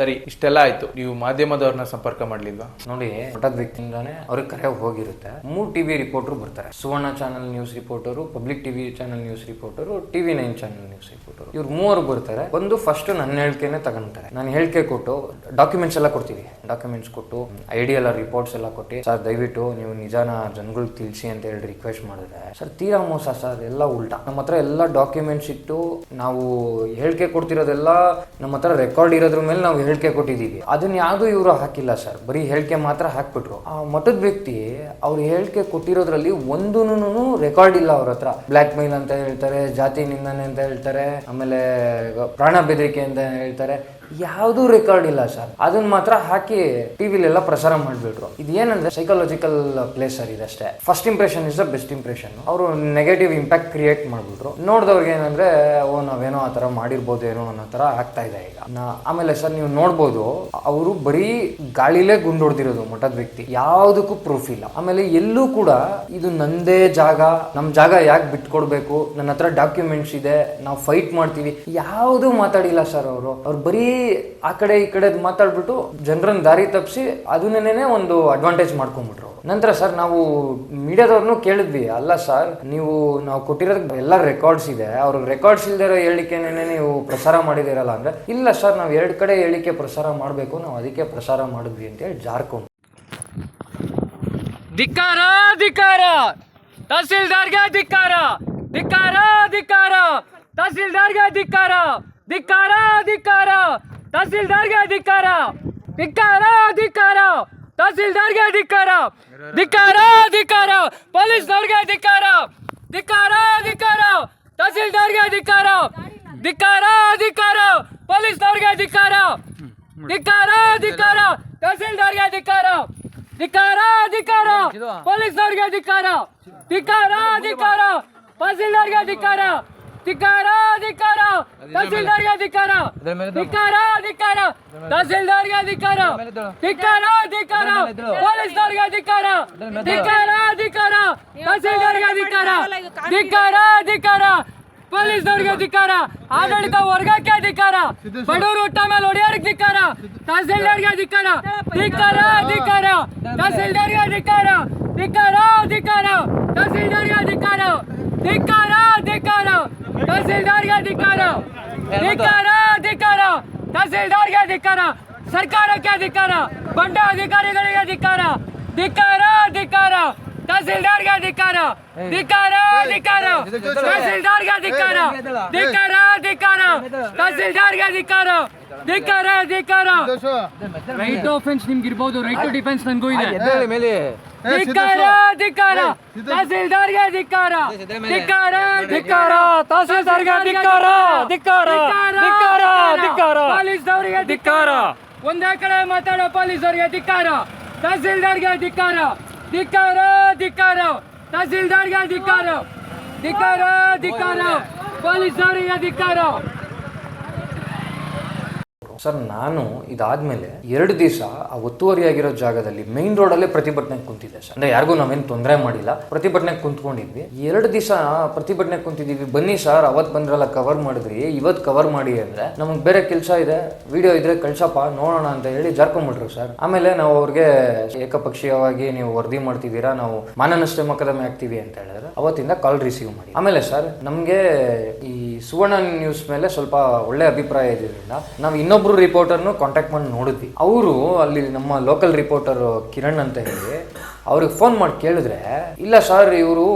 ಸರಿ, ಇಷ್ಟೆಲ್ಲ ಆಯ್ತು. ನೀವು ಮಾಧ್ಯಮದವ್ರನ್ನ ಸಂಪರ್ಕ ಮಾಡ್ಲಿಲ್ವಾ? ನೋಡಿ ಮಠದ ವ್ಯಕ್ತಿಯಿಂದಾನೆ ಅವ್ರಿಗೆ ಕರೆ ಹೋಗಿರುತ್ತೆ. ಮೂರು ಟಿವಿ ರಿಪೋರ್ಟರ್ ಬರ್ತಾರೆ. Suvarna channel news reporter public TV channel news reporter TV nine channel news reporter ಇವ್ರು ಮೂವರು ಬರ್ತಾರೆ. ಒಂದು ಫಸ್ಟ್ ನನ್ನ ಹೇಳಿಕೆನೆ ತಗೊಂತಾರೆ. ನಾನು ಹೇಳಿಕೆ ಕೊಟ್ಟು ಡಾಕ್ಯುಮೆಂಟ್ಸ್ ಎಲ್ಲ ಕೊಡ್ತೀವಿ. ಡಾಕ್ಯುಮೆಂಟ್ಸ್ ಕೊಟ್ಟು ಐಡಿ ಎಲ್ಲ ರಿಪೋರ್ಟ್ಸ್ ಎಲ್ಲ ಕೊಟ್ಟು, ಸರ್, ದಯವಿಟ್ಟು ನೀವು ನಿಜಾನ ಜನಗಳಿಗೆ ತಿಳಿಸಿ ಅಂತ ಹೇಳಿ ರಿಕ್ವೆಸ್ಟ್ ಮಾಡಿದ್ರೆ. ಸರ್, ತೀರಾ ಮೋಸ ಸರ್, ಎಲ್ಲ ಉಲ್ಟಾ. ನಮ್ಮ ಹತ್ರ ಎಲ್ಲ ಡಾಕ್ಯುಮೆಂಟ್ಸ್ ಇಟ್ಟು ನಾವು ಹೇಳಿಕೆ ಕೊಡ್ತಿರೋದೆಲ್ಲ ನಮ್ಮ ಹತ್ರ ರೆಕಾರ್ಡ್ ಇರೋದ್ರ ಮೇಲೆ ನಾವು ಹೇಳಿಕೆ ಕೊಟ್ಟಿದ್ದೀವಿ. ಅದನ್ನ ಯಾವುದು ಇವರು ಹಾಕಿಲ್ಲ ಸರ್. ಬರೀ ಹೇಳಿಕೆ ಮಾತ್ರ ಹಾಕ್ಬಿಟ್ರು. ಆ ಮಠದ ವ್ಯಕ್ತಿ ಅವ್ರು ಹೇಳಿಕೆ ಕೊಟ್ಟಿರೋದ್ರಲ್ಲಿ ಒಂದೂ ರೆಕಾರ್ಡ್ ಇಲ್ಲ ಅವ್ರ ಹತ್ರ. ಬ್ಲ್ಯಾಕ್ ಮೇಲ್ ಅಂತ ಹೇಳ್ತಾರೆ, ಜಾತಿ ನಿಂದನೆ ಅಂತ ಹೇಳ್ತಾರೆ, ಆಮೇಲೆ ಪ್ರಾಣ ಬೆದರಿಕೆ ಅಂತ ಹೇಳ್ತಾರೆ. ಯಾವುದೂ ರೆಕಾರ್ಡ್ ಇಲ್ಲ ಸರ್ ಅದನ್ನ ಮಾತ್ರ ಹಾಕಿ ಟಿವಿಲೆಲ್ಲ ಪ್ರಸಾರ ಮಾಡಿಬಿಟ್ರು. ಇದು ಏನಂದ್ರೆ psychological place sir ಇದಷ್ಟೇ first impression is the best impression ಅವರು ನೆಗೆಟಿವ್ ಇಂಪ್ಯಾಕ್ಟ್ ಕ್ರಿಯೇಟ್ ಮಾಡ್ಬಿಟ್ರು. ನೋಡಿದವ್ರಿಗೆ ಏನಂದ್ರೆ, ಓ, ನಾವೇನೋ ಆ ಥರ ಮಾಡಿರ್ಬೋದೇನೋ ಅನ್ನೋ ಥರ ಆಗ್ತಾ ಇದೆ ಈಗ. ಆಮೇಲೆ ಸರ್ ನೀವು ನೋಡ್ಬೋದು, ಅವರು ಬರೀ ಗಾಳಿಲೇ ಗುಂಡೊಡ್ದಿರೋದು ಮಠದ ವ್ಯಕ್ತಿ. ಯಾವುದಕ್ಕೂ ಪ್ರೂಫ್ ಇಲ್ಲ. ಆಮೇಲೆ ಎಲ್ಲೂ ಕೂಡ ಇದು ನಂದೇ ಜಾಗ ನಮ್ಮ ಜಾಗ ಯಾಕೆ ಬಿಟ್ಕೊಡ್ಬೇಕು, ನನ್ನ ಹತ್ರ ಡಾಕ್ಯುಮೆಂಟ್ಸ್ ಇದೆ, ನಾವು ಫೈಟ್ ಮಾಡ್ತೀವಿ. ಯಾವುದೂ ಮಾತಾಡಿಲ್ಲ ಸರ್ ಅವರು. ಅವ್ರು ಬರೀ ಆ ಕಡೆ ಈ ಕಡೆ ಮಾತಾಡ್ಬಿಟ್ಟು ಜನರನ್ನ ದಾರಿ ತಪ್ಪಿಸಿ ಅದನ್ನೇನೆ ಒಂದು ಅಡ್ವಾಂಟೇಜ್ ಮಾಡ್ಕೊಂಡ್ಬಿಟ್ರು ಅವ್ರು. ನಂತರ ಸರ್, ನಾವು ಮೀಡಿಯಾದವ್ರನ್ನೂ ಕೇಳಿದ್ವಿ. ಅಲ್ಲ ಸರ್, ನೀವು ನಾವು ಕೊಟ್ಟಿರೋದಕ್ಕೆ ಎಲ್ಲ ರೆಕಾರ್ಡ್ಸ್ ಇದೆ. ಅವ್ರಿಗೆ ರೆಕಾರ್ಡ್ಸ್ ಇಲ್ದಿರೋ ಹೇಳಿಕೆನೇ ನೀವು ಪ್ರಸಾರ ಮಾಡಿದಿರಲ್ಲ ಅಂದ್ರೆ, ಇಲ್ಲ ಸರ್, ನಾವು ಎರಡು ಕಡೆ ಹೇಳಿಕೆ ಪ್ರಸಾರ ಮಾಡಬೇಕು, ನಾವು ಅದಕ್ಕೆ ಪ್ರಸಾರ ಮಾಡಿದ್ವಿ ಅಂತೇಳಿ ಜಾರ್ಕೊಂಡು. ಧಿಕ್ಕಾರ ಧಿಕ್ಕಾರ! ತಹಸೀಲ್ದಾರ್ಗೆ ಧಿಕ್ಕಾರ! ಧಿಕ್ಕಾರ ಧಿಕ್ಕಾರ! ತಹಸೀಲ್ದಾರ್ಗೆ ಧಿಕ್ಕಾರ! ಧಿಕ್ಕಾರ ಧಿಕ್ಕಾರ ತಹಸೀಲ್ದಾರ್ಗೆ ಧಿಕ್ಕಾರ ಧಿಕ್ಕಾರ ಧಿಕ್ಕಾರ ತಹಸೀಲ್ದಾರ್ಗೆ ಧಿಕ್ಕಾರ ಧಿಕ್ಕಾರ ಧಿಕ್ಕಾರ ಪೊಲೀಸ್ನವ್ರಿಗೆ ಧಿಕ್ಕಾರ ಧಿಕ್ಕಾರ ಧಿಕ್ಕಾರ ತಹಸೀಲ್ದಾರ್ಗೆ ಧಿಕ್ಕಾರ ಧಿಕ್ಕಾರ ಧಿಕ್ಕಾರ ಪೊಲೀಸ್ನವ್ರಿಗೆ ಧಿಕ್ಕಾರ ಧಿಕ್ಕಾರ ಧಿಕ್ಕಾರ ತಹಸೀಲ್ದಾರ್ಗೆ ಧಿಕ್ಕಾರ ಧಿಕ್ಕಾರ ಧಿಕ್ಕಾರ ಪೊಲೀಸ್ನವ್ರಿಗೆ ಧಿಕ್ಕಾರ ಧಿಕ್ಕಾರ ಧಿಕ್ಕಾರ ತಹಸೀಲ್ದಾರ್ಗೆ ಧಿಕ್ಕಾರ ಧಿಕ್ಕಾರ ಧಿಕ್ಕಾರ ತಹಸೀಲ್ದಾರ್ಗೆ ಧಿಕ್ಕಾರ ಧಿಕ್ಕಾರ ಧಿಕ್ಕಾರ ತಹಸೀಲ್ದಾರ್ಗೆ ಧಿಕ್ಕಾರ ಧಿಕ್ಕಾರ ಧಿಕ್ಕಾರ ಪೊಲೀಸ್ನವ್ರಿಗೆ ಧಿಕ್ಕಾರ ಧಿಕ್ಕಾರ ಧಿಕ್ಕಾರ ತಹಸೀಲ್ದಾರ್ಗೆ ಧಿಕ್ಕಾರ ಧಿಕ್ಕಾರ ಧಿಕ್ಕಾರ ಪೊಲೀಸ್ನವ್ರಿಗೆ ಧಿಕ್ಕಾರ ಆಡಳಿತ ವರ್ಗಕ್ಕೆ ಧಿಕ್ಕಾರ ಬಡವರು ಊಟ ಮೇಲೆ ಹೊಡೆಯೋರಿಗೆ ಧಿಕ್ಕಾರ ತಹಸೀಲ್ದಾರ್ಗೆ ಧಿಕ್ಕಾರ ಧಿಕ್ಕಾರ ಧಿಕ್ಕಾರ ತಹಸೀಲ್ದಾರ್ಗೆ ಧಿಕ್ಕಾರ ಧಿಕ್ಕಾರ ಧಿಕ್ಕಾರ ತಹಸೀಲ್ದಾರ್ಗೆ ಧಿಕ್ಕಾರ ಧಿಕ್ಕಾರ ಧಿಕ್ಕಾರ ಧಿಕ್ಕಾರ ಧಿಕ್ಕಾರ. ತಹಸೀಲ್ದಾರ್ಗೆ ಧಿಕ್ಕಾರ ಸರ್ಕಾರಕ್ಕೆ ಧಿಕ್ಕಾರ ಬಂಡ ಅಧಿಕಾರಿಗಳಿಗೆ ಧಿಕ್ಕಾರ. ಧಿಕ್ಕಾರ ಧಿಕ್ಕಾರ. ತಹಸೀಲ್ದಾರ್ಗೆ ಧಿಕ್ಕಾರ. ಧಿಕ್ಕಾರ ಧಿಕ್ಕಾರ. ತಹಸೀಲ್ದಾರ್ಗೆ ಧಿಕ್ಕಾರ. ಧಿಕ್ಕಾರ ಧಿಕ್ಕಾರ. ತಹಸೀಲ್ದಾರ್ಗೆ ಧಿಕ್ಕಾರ. ಧಿಕ್ಕಾರ ಧಿಕ್ಕಾರ. ರೈಟ್ ಆಫೆನ್ಸ್ ನಿಮ್ಗೆ ಇರ್ಬೋದು ರೈಟ್ ಟು ಡಿಫೆನ್ಸ್ ನನಗೂ ಇದೆ. ಧಿಕ್ಕಾರ ಧಿಕ್ಕಾರ. ತಹಸೀಲ್ದಾರ್ಗೆ ಧಿಕ್ಕಾರ. ಧಿಕ್ಕಾರ ಧಿಕ್ಕಾರ. ತಹಸೀಲ್ದಾರ್ಗೆ ಧಿಕ್ಕಾರ. ಧಿಕ್ಕಾರ. ಧಿಕ್ಕಾರ. ಧಿಕ್ಕಾರ. ಪೊಲೀಸ್ನವರಿಗೆ ಧಿಕ್ಕಾರ. ಒಂದೇ ಕಡೆ ಮಾತಾಡೋ ಪೊಲೀಸರಿಗೆ ಧಿಕ್ಕಾರ. ತಹಸೀಲ್ದಾರ್ಗೆ ಧಿಕ್ಕಾರ. ಧಿಕ್ಕಾರ ಧಿಕ್ಕಾರ. ತಹಸೀಲ್ದಾರ್ಗೆ ಧಿಕ್ಕಾರ. ಧಿಕ್ಕಾರ ಧಿಕ್ಕಾರ. ಪೊಲೀಸರಿಗೆ ಧಿಕ್ಕಾರ. ಸರ್, ನಾನು ಇದಾದ್ಮೇಲೆ ಎರಡು ದಿವಸ ಆ ಒತ್ತುವರಿಯಾಗಿರೋ ಜಾಗದಲ್ಲಿ ಮೈನ್ ಅಲ್ಲೇ ಪ್ರತಿಭಟನೆ ಕುಂತಿದ್ದೆ ಸರ್. ಅಂದ್ರೆ ಯಾರಿಗೂ ನಾವೇನು ತೊಂದರೆ ಮಾಡಿಲ್ಲ. ಪ್ರತಿಭಟನೆ ಕುಂತ್ಕೊಂಡಿದ್ವಿ. ಎರಡು ದಿವಸ ಪ್ರತಿಭಟನೆ ಕುಂತಿದ್ದೀವಿ. ಬನ್ನಿ ಸರ್, ಅವತ್ ಬಂದ್ರಲ್ಲ ಕವರ್ ಮಾಡಿದ್ರಿ. ಇವತ್ ಕವರ್ ಮಾಡಿ ಅಂದ್ರೆ ನಮಗೆ ಬೇರೆ ಕೆಲಸ ಇದೆ. ವಿಡಿಯೋ ಇದ್ರೆ ಕಳ್ಸಪ್ಪ, ನೋಡೋಣ ಅಂತ ಹೇಳಿ ಜಾರ್ಕೊಂಡ್ಬಿಟ್ರು ಸರ್. ಆಮೇಲೆ ನಾವು ಅವ್ರಿಗೆ ಏಕಪಕ್ಷೀಯವಾಗಿ ನೀವು ವರದಿ ಮಾಡ್ತಿದ್ದೀರಾ, ನಾವು ಮಾನನಷ್ಟೇ ಮಕದಮೆ ಆಗ್ತೀವಿ ಅಂತ ಹೇಳಿದ್ರೆ. ಅವತ್ತಿಂದ ಕಾಲ್ ರಿಸೀವ್ ಮಾಡಿ. ಆಮೇಲೆ ಸರ್, ನಮಗೆ ಈ ಸುವರ್ಣ ನ್ಯೂಸ್ ಮೇಲೆ ಸ್ವಲ್ಪ ಒಳ್ಳೆ ಅಭಿಪ್ರಾಯ ಇದ್ದಿದ್ದರಿಂದ ನಾವು ಇನ್ನೊಬ್ರು ರಿಪೋರ್ಟರ್ನು ಕಾಂಟ್ಯಾಕ್ಟ್ ಮಾಡಿ ನೋಡಿದ್ವಿ. ಅವರು ಅಲ್ಲಿ ನಮ್ಮ ಲೋಕಲ್ ರಿಪೋರ್ಟರ್ ಕಿರಣ್ ಅಂತ ಹೇಳಿ ಅವ್ರಿಗೆ ಫೋನ್ ಮಾಡಿ ಕೇಳಿದ್ರೆ, ಇಲ್ಲ ಸರ್ ಇವರು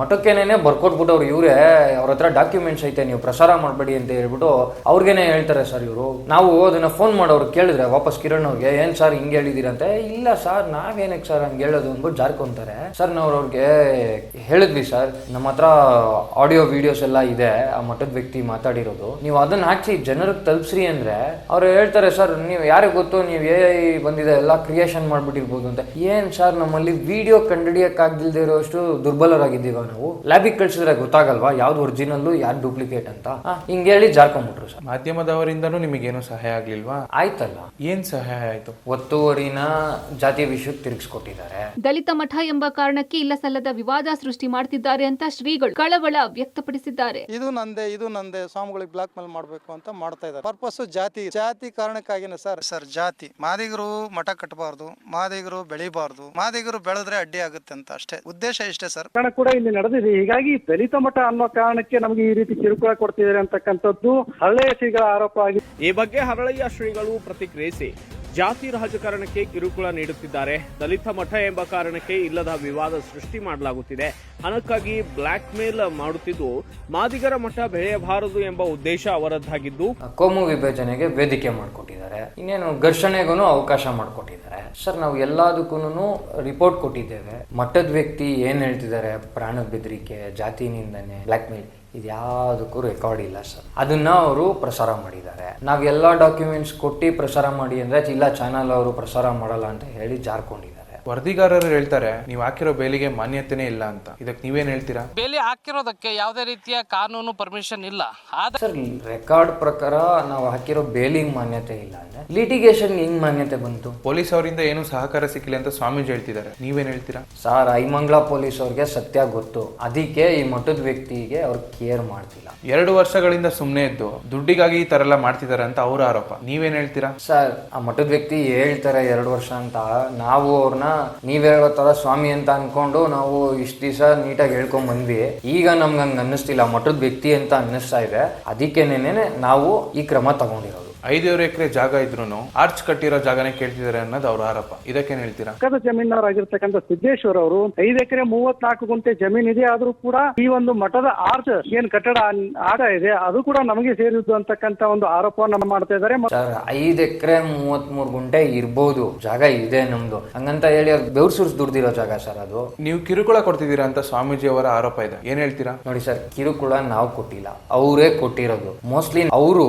ಮಠಕ್ಕೇನೆ ಬರ್ಕೊಟ್ಬಿಟ್ಟವ್ರು ಇವರೇ, ಅವ್ರ ಹತ್ರ ಡಾಕ್ಯುಮೆಂಟ್ಸ್ ಐತೆ, ನೀವು ಪ್ರಸಾರ ಮಾಡಬೇಡಿ ಅಂತ ಹೇಳ್ಬಿಟ್ಟು ಅವ್ರಿಗೇನೆ ಹೇಳ್ತಾರೆ ಸರ್ ಇವರು. ನಾವು ಅದನ್ನ ಫೋನ್ ಮಾಡೋರು ಕೇಳಿದ್ರೆ, ವಾಪಸ್ ಕಿರಣ್ ಅವ್ರಿಗೆ, ಏನ್ ಸರ್ ಹಿಂಗೆ ಹೇಳಿದಿರಂತೆ ಇಲ್ಲ ಸರ್ ನಾವೇನಕ್ಕೆ ಸರ್ ಹಂಗೆ ಹೇಳೋದು? ಅಂದ್ಬಿಟ್ಟು ಜಾರ್ಕೊಂತಾರೆ. ಸರ್ ನಾವು ಅವ್ರಿಗೆ ಹೇಳಿದ್ವಿ ಸರ್ ನಮ್ಮ ಹತ್ರ ಆಡಿಯೋ ವಿಡಿಯೋಸ್ ಎಲ್ಲ ಇದೆ, ಆ ಮಠದ ವ್ಯಕ್ತಿ ಮಾತಾಡಿರೋದು. ನೀವು ಅದನ್ನ ಹಾಕಿ ಜನರಿಗೆ ತಲುಪಿಸ್ರಿ ಅಂದ್ರೆ, ಅವ್ರು ಹೇಳ್ತಾರೆ ಸರ್ ನೀವು ಯಾರಿಗೆ ಗೊತ್ತು, ನೀವು ಎ ಐ ಬಂದಿದೆ, ಎಲ್ಲ ಕ್ರಿಯೇಷನ್ ಮಾಡ್ಬಿಟ್ಟಿರ್ಬೋದು ಅಂತ. ಏನ್ ಸರ್ ಸರ್ ನಮ್ಮಲ್ಲಿ ವಿಡಿಯೋ ಕಂಡುಹಿಡಿಯಕ್ಕಾಗ್ದಿಲ್ದೇ ಇರೋಷ್ಟು ದುರ್ಬಲರಾಗಿದ್ದೀವ ನಾವು. ಲ್ಯಾಬಿಗೆ ಕಳ್ಸಿದ್ರೆ ಗೊತ್ತಾಗಲ್ವಾ? ಯಾವ್ದು ಒರಿಜಿನಲ್ ಯಾರು ಡೂಪ್ಲಿಕೇಟ್ ಅಂತ? ಹಿಂಗೆ ಹೇಳಿ ಜಾರ್ಕೊಂಡ್ಬಿಟ್ರು ಸರ್. ಮಾಧ್ಯಮದವರಿಂದನೂ ನಿಮಗೇನು ಸಹಾಯ ಆಗ್ಲಿಲ್ವಾ? ಆಯ್ತಲ್ಲ. ಏನ್ ಸಹಾಯ ಆಯ್ತು? ಒತ್ತುವರಿನ ಜಾತಿ ವಿಷಯಕ್ಕೆ ತಿರುಗಿಸ್ಕೊಟ್ಟಿದ್ದಾರೆ. ದಲಿತ ಮಠ ಎಂಬ ಕಾರಣಕ್ಕೆ ಇಲ್ಲ ಸಲ್ಲದ ವಿವಾದ ಸೃಷ್ಟಿ ಮಾಡ್ತಿದ್ದಾರೆ ಅಂತ ಶ್ರೀಗಳು ಕಳವಳ ವ್ಯಕ್ತಪಡಿಸಿದ್ದಾರೆ. ಇದು ನಂದೆ ಇದು ನಂದೆ. ಸ್ವಾಮಿಗಳಿಗೆ ಬ್ಲಾಕ್ ಮೇಲ್ ಮಾಡಬೇಕು ಅಂತ ಮಾಡ್ತಾ ಇದ್ದಾರೆ. ಪರ್ಪಸ್ ಜಾತಿ ಜಾತಿ ಕಾರಣಕ್ಕಾಗಿನ ಸರ್. ಸರ್ ಜಾತಿ. ಮಾದಿಗರು ಮಠ ಕಟ್ಟಬಾರ್ದು ಮಾದಿಗರು ಬೆಳಿಬಾರ್ದು. ಮಾದಿಗರು ಬೆಳೆದ್ರೆ ಅಡ್ಡಿ ಆಗುತ್ತೆ ಅಂತ ಅಷ್ಟೇ. ಉದ್ದೇಶ ಇಷ್ಟೇ ಸರ್. ಪ್ರಕರಣ ಕೂಡ ಇಲ್ಲಿ ನಡೆದಿದೆ. ಹೀಗಾಗಿ ದಲಿತ ಮಠ ಅನ್ನೋ ಕಾರಣಕ್ಕೆ ನಮಗೆ ಈ ರೀತಿ ಕಿರುಕುಳ ಕೊಡ್ತಿದ್ದಾರೆ ಅಂತಕ್ಕಂಥದ್ದು ಹಳೆಯ ಶ್ರೀಗಳ ಆರೋಪ ಆಗಿದೆ ಈ ಬಗ್ಗೆ ಹರಳಯ್ಯ ಶ್ರೀಗಳು ಪ್ರತಿಕ್ರಿಯಿಸಿ. ಜಾತಿ ರಾಜಕಾರಣಕ್ಕೆ ಕಿರುಕುಳ ನೀಡುತ್ತಿದ್ದಾರೆ. ದಲಿತ ಮಠ ಎಂಬ ಕಾರಣಕ್ಕೆ ಇಲ್ಲದ ವಿವಾದ ಸೃಷ್ಟಿ ಮಾಡಲಾಗುತ್ತಿದೆ. ಹಣಕ್ಕಾಗಿ ಬ್ಲಾಕ್ ಮೇಲ್ ಮಾಡುತ್ತಿದ್ದು, ಮಾದಿಗರ ಮಠ ಬೆಳೆಯಬಾರದು ಎಂಬ ಉದ್ದೇಶ ಅವರದ್ದಾಗಿದ್ದು, ಕೋಮು ವಿಭಜನೆಗೆ ವೇದಿಕೆ ಮಾಡಿಕೊಟ್ಟಿದ್ದಾರೆ. ಇನ್ನೇನು ಘರ್ಷಣೆಗೂ ಅವಕಾಶ ಮಾಡಿಕೊಟ್ಟಿದ್ದಾರೆ. ಸರ್, ನಾವು ಎಲ್ಲದಕ್ಕೂ ರಿಪೋರ್ಟ್ ಕೊಟ್ಟಿದ್ದೇವೆ. ಮಠದ ವ್ಯಕ್ತಿ ಏನ್ ಹೇಳ್ತಿದ್ದಾರೆ? ಪ್ರಾಣ ಬೆದರಿಕೆ, ಜಾತಿ ನಿಂದನೆ ಬ್ಲ್ಯಾಕ್ ಮೇಲ್ ಇದ್ಯಾವುದಕ್ಕೂ ರೆಕಾರ್ಡ್ ಇಲ್ಲ ಸರ್. ಅದನ್ನ ಅವರು ಪ್ರಸಾರ ಮಾಡಿದ್ದಾರೆ. ನಾವೆಲ್ಲ ಡಾಕ್ಯುಮೆಂಟ್ಸ್ ಕೊಟ್ಟು ಪ್ರಸಾರ ಮಾಡಿ ಅಂದ್ರೆ ಇಲ್ಲ ಚಾನಲ್ ಅವರು ಪ್ರಸಾರ ಮಾಡಲ್ಲ ಅಂತ ಹೇಳಿ ಜಾರ್ಕೊಂಡಿದ್ದಾರೆ. ವರದಿಗಾರರು ಹೇಳ್ತಾರೆ ನೀವು ಹಾಕಿರೋ ಬೇಲಿಗೆ ಮಾನ್ಯತೆನೇ ಇಲ್ಲ ಅಂತ. ಇದಕ್ಕೆ ನೀವೇನ್ ಹೇಳ್ತೀರಾ? ಬೇಲಿ ಹಾಕಿರೋದಕ್ಕೆ ಯಾವುದೇ ರೀತಿಯ ಕಾನೂನು ಪರ್ಮಿಷನ್ ಇಲ್ಲ. ಆದ್ರೆ ಸರ್ ರೆಕಾರ್ಡ್ ಪ್ರಕಾರ ನಾವು ಹಾಕಿರೋ ಬೇಲಿಗೆ ಮಾನ್ಯತೆ ಇಲ್ಲ ಅಂದ್ರೆ ಲಿಟಿಗೇಷನ್ ಹೆಂಗ್ ಮಾನ್ಯತೆ ಬಂತು? ಪೊಲೀಸ್ ಅವರಿಂದ ಏನು ಸಹಕಾರ ಸಿಕ್ಕಿಲ್ಲ ಅಂತ ಸ್ವಾಮೀಜಿ ಹೇಳ್ತಿದ್ದಾರೆ. ನೀವೇನ್ ಹೇಳ್ತೀರಾ? ಸರ್ ಐಮಂಗ್ಲ ಪೊಲೀಸ್ ಅವ್ರಿಗೆ ಸತ್ಯ ಗೊತ್ತು. ಅದಕ್ಕೆ ಈ ಮಠದ ವ್ಯಕ್ತಿಗೆ ಅವ್ರು ಕೇರ್ ಮಾಡ್ತಿಲ್ಲ. ಎರಡು ವರ್ಷಗಳಿಂದ ಸುಮ್ಮನೆ ಇದ್ದು ದುಡ್ಡಿಗಾಗಿ ಈ ತರ ಎಲ್ಲ ಮಾಡ್ತಿದ್ದಾರೆ ಅಂತ ಅವ್ರ ಆರೋಪ. ನೀವೇನ್ ಹೇಳ್ತೀರಾ? ಸರ್ ಆ ಮಠದ ವ್ಯಕ್ತಿ ಹೇಳ್ತಾರೆ ಎರಡು ವರ್ಷ ಅಂತ. ನಾವು ಅವ್ರನ್ನ ನೀವ್ ಹೇಳೋ ತರ ಸ್ವಾಮಿ ಅಂತ ಅನ್ಕೊಂಡು ನಾವು ಇಷ್ಟ ದಿವಸ ನೀಟಾಗಿ ಹೇಳ್ಕೊಂಡ್ ಬಂದ್ವಿ. ಈಗ ನಮ್ಗೆ ಹಂಗ ಅನ್ನಿಸ್ತಿಲ್ಲ. ಮಠದ ವ್ಯಕ್ತಿ ಅಂತ ಅನ್ನಿಸ್ತಾ ಇದೆ. ಅದಕ್ಕೆ ನಾವು ಈ ಕ್ರಮ ತಗೊಂಡಿರೋದು. ಐದೂವರೆ ಎಕರೆ ಜಾಗ ಇದ್ರು ಆರ್ಚ್ ಕಟ್ಟಿರೋ ಜಾಗನೇ ಕೇಳ್ತಿದ್ದಾರೆ ಅನ್ನೋದು ಅವ್ರ ಆರೋಪ. ಇದಕ್ಕೇನ್ ಹೇಳ್ತೀರಾ? ಪಕ್ಕದ ಜಮೀನವರಾಗಿರ್ತಕ್ಕಂಥ ಸಿದ್ದೇಶ್ವರ್ ಅವರು ಐದು ಎಕರೆ ಮೂವತ್ನಾಲ್ಕು ಗುಂಟೆ ಜಮೀನ್ ಇದೆ ಆದ್ರೂ ಕೂಡ ಈ ಒಂದು ಮಠದ ಆರ್ಚ್ ಏನ್ ಕಟ್ಟಡ ಆಟ ಇದೆ ಅದು ಕೂಡ ನಮಗೆ ಸೇರಿದ್ದು ಅಂತಕ್ಕಂತ ಒಂದು ಆರೋಪವನ್ನ ಮಾಡ್ತಾ ಇದ್ದಾರೆ ಸರ್ ಐದ್ ಎಕರೆ ಮೂವತ್ ಮೂರ್ ಗುಂಟೆ ಇರ್ಬೋದು ಜಾಗ ಇದೆ ನಮ್ದು. ಹಂಗಂತ ಹೇಳಿ ಅವ್ರು ಬೆವ್ರು ಸುರ್ಸ್ ದುಡ್ದಿರೋ ಜಾಗ ಸರ್ ಅದು. ನೀವು ಕಿರುಕುಳ ಕೊಡ್ತಿದ್ದೀರಾ ಅಂತ ಸ್ವಾಮೀಜಿ ಅವರ ಆರೋಪ ಇದೆ. ಏನ್ ಹೇಳ್ತೀರಾ? ನೋಡಿ ಸರ್ ಕಿರುಕುಳ ನಾವು ಕೊಟ್ಟಿಲ್ಲ ಅವರೇ ಕೊಟ್ಟಿರೋದು. ಮೋಸ್ಟ್ಲಿ ಅವರು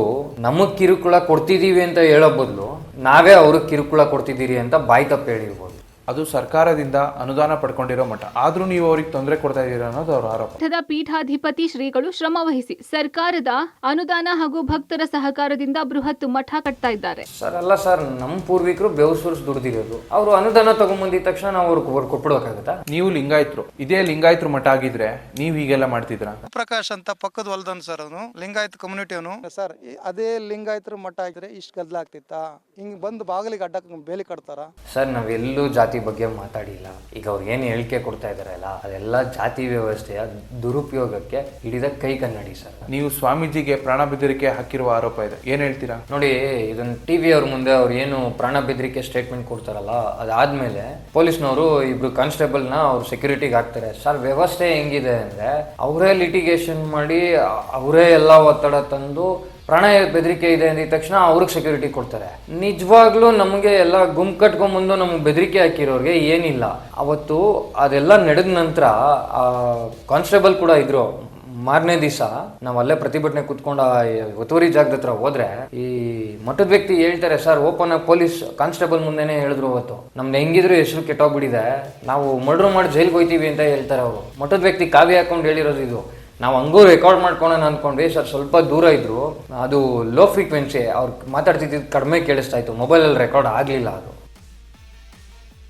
ನಮಗ್ ಕಿರುಕುಳ ಕೊಡ್ತಿದೀವಿ ಅಂತ ಹೇಳೋ ಬದಲು ನಾವೇ ಅವ್ರಿಗೆ ಕಿರುಕುಳ ಕೊಡ್ತಿದ್ದೀರಿ ಅಂತ ಬಾಯಿ ತಪ್ಪು ಹೇಳಿರ್ಬೋದು. ಅದು ಸರ್ಕಾರದಿಂದ ಅನುದಾನ ಪಡ್ಕೊಂಡಿರೋ ಮಠ. ಆದ್ರೂ ನೀವು ಅವ್ರಿಗೆ ತೊಂದರೆ ಕೊಡ್ತಾ ಇದ್ದೀರಾ ಅನ್ನೋದು ಅವರ ಆರೋಪ. ಮಠದ ಪೀಠಾಧಿಪತಿ ಶ್ರೀಗಳು ಶ್ರಮ ವಹಿಸಿ ಸರ್ಕಾರದ ಅನುದಾನ ಹಾಗೂ ಭಕ್ತರ ಸಹಕಾರದಿಂದ ಬೃಹತ್ ಮಠ ಕಟ್ತಾ ಇದ್ದಾರೆ. ಸರ್ ಅಲ್ಲ ಸರ್ ನಮ್ಮ ಪೂರ್ವಿಕರು ಬೆವ್ರು ಸುರ್ಸ್ ದುಡ್ದಿರೋದು. ಅವರು ಅನುದಾನ ತಗೊಂಬಂದಿದ ತಕ್ಷಣ ನಾವು ಅವ್ರಿಗೆ ಅವ್ರು ಕೊಟ್ಬಿಡ್ಬೇಕಾಗತ್ತಾ? ನೀವು ಲಿಂಗಾಯತ್ರು. ಇದೇ ಲಿಂಗಾಯತ್ರು ಮಠ ಆಗಿದ್ರೆ ನೀವು ಹೀಗೆಲ್ಲ ಮಾಡ್ತಿದ್ರ ಪ್ರಕಾಶ್ ಅಂತ ಪಕ್ಕದ ಹೊಲ್ದನ್ ಸರ್ ಅವನು ಲಿಂಗಾಯತ್ ಕಮ್ಯುನಿಟಿ ಅವನು. ಸರ್ ಈ- ಅದೇ ಲಿಂಗಾಯತರ ಮಠ ಆಗಿದ್ರೆ ಇಷ್ಟು ಗದ್ದಲ ಆಗ್ತಿತ್ತಾ? ಹಿಂಗ್ ಬಂದು ಬಾಗಿಲಿಗೆ ಅಡ್ಡ ಬೇಲಿ ಕಟ್ತಾರ? ಸರ್ ನಾವೆಲ್ಲೂ ಜಾತಿ ಬಗ್ಗೆ ಮಾತಾಡಿಲ್ಲ. ಈಗ ಅವ್ರು ಏನು ಹೇಳಿಕೆ ಕೊಡ್ತಾ ಇದ್ದಾರಲ್ಲ ಅದೆಲ್ಲ ಜಾತಿ ವ್ಯವಸ್ಥೆಯ ದುರುಪಯೋಗಕ್ಕೆ ಹಿಡಿದ ಕೈ ಕನ್ನಡಿ ಸರ್. ನೀವು ಸ್ವಾಮೀಜಿಗೆ ಪ್ರಾಣ ಬೆದರಿಕೆ ಹಾಕಿರುವ ಆರೋಪ ಇದೆ. ಏನ್ ಹೇಳ್ತೀರಾ? ನೋಡಿ ಇದನ್ನ ಟಿವಿ ಅವ್ರ ಮುಂದೆ ಅವ್ರು ಏನು ಪ್ರಾಣ ಬೆದರಿಕೆ ಸ್ಟೇಟ್ಮೆಂಟ್ ಕೊಡ್ತಾರಲ್ಲ ಅದಾದ್ಮೇಲೆ ಪೊಲೀಸ್ನವರು ಇಬ್ರು ಕಾನ್ಸ್ಟೇಬಲ್ನ ಅವ್ರು ಸೆಕ್ಯೂರಿಟಿಗೆ ಹಾಕ್ತಾರೆ. ಸರ್ ವ್ಯವಸ್ಥೆ ಹೆಂಗಿದೆ ಅಂದ್ರೆ ಅವರೇ ಲಿಟಿಗೇಷನ್ ಮಾಡಿ ಅವರೇ ಎಲ್ಲ ಒತ್ತಡ ತಂದು ಪ್ರಾಣ ಬೆದರಿಕೆ ಇದೆ ಅಂದಿದ ತಕ್ಷಣ ಅವ್ರಿಗೆ ಸೆಕ್ಯೂರಿಟಿ ಕೊಡ್ತಾರೆ. ನಿಜವಾಗ್ಲೂ ನಮಗೆ ಎಲ್ಲ ಗುಂಪು ಮುಂದೆ ನಮ್ಗೆ ಬೆದರಿಕೆ ಹಾಕಿರೋರಿಗೆ ಏನಿಲ್ಲ. ಅವತ್ತು ಅದೆಲ್ಲ ನಡೆದ ನಂತರ ಕಾನ್ಸ್ಟೇಬಲ್ ಕೂಡ ಇದ್ರು. ಮಾರನೇ ದಿವಸ ನಾವು ಅಲ್ಲೇ ಪ್ರತಿಭಟನೆ ಕುತ್ಕೊಂಡು ಒತ್ತುವರಿ ಜಾಗದ ಹತ್ರ ಹೋದ್ರೆ, ಈ ಮಠದ ವ್ಯಕ್ತಿ ಹೇಳ್ತಾರೆ, ಸರ್, ಓಪನ್ ಆಗಿ ಪೊಲೀಸ್ ಕಾನ್ಸ್ಟೇಬಲ್ ಮುಂದೆನೆ ಹೇಳಿದ್ರು ಅವತ್ತು. ನಮ್ದು ಹೆಂಗಿದ್ರು ಹೆಸರು ಕೆಟ್ಟೋಗ್ಬಿಟ್ಟಿದೆ. ನಾವು ಮರ್ಡರ್ ಮಾಡಿ ಜೈಲ್ಗೆ ಹೋಯ್ತೀವಿ ಅಂತ ಹೇಳ್ತಾರೆ ಅವರು. ಮಠದ ವ್ಯಕ್ತಿ ಕಾವಿ ಹಾಕೊಂಡು ಹೇಳಿರೋದು ಇದು. ನಾವು ಹಂಗೂ ರೆಕಾರ್ಡ್ ಮಾಡ್ಕೊಳ್ಳೋಣ ಅನ್ಕೊಂಡ್ವಿ, ಸರ್ ಸ್ವಲ್ಪ ದೂರ ಇದ್ರು. ಅದು ಲೋ ಫ್ರೀಕ್ವೆನ್ಸಿ ಅವ್ರು ಮಾತಾಡ್ತಿದ್ದು ಕಡಿಮೆ ಕೇಳಿಸ್ತಾ ಇತ್ತು. ಮೊಬೈಲಲ್ಲಿ ರೆಕಾರ್ಡ್ ಆಗಲಿಲ್ಲ ಅದು.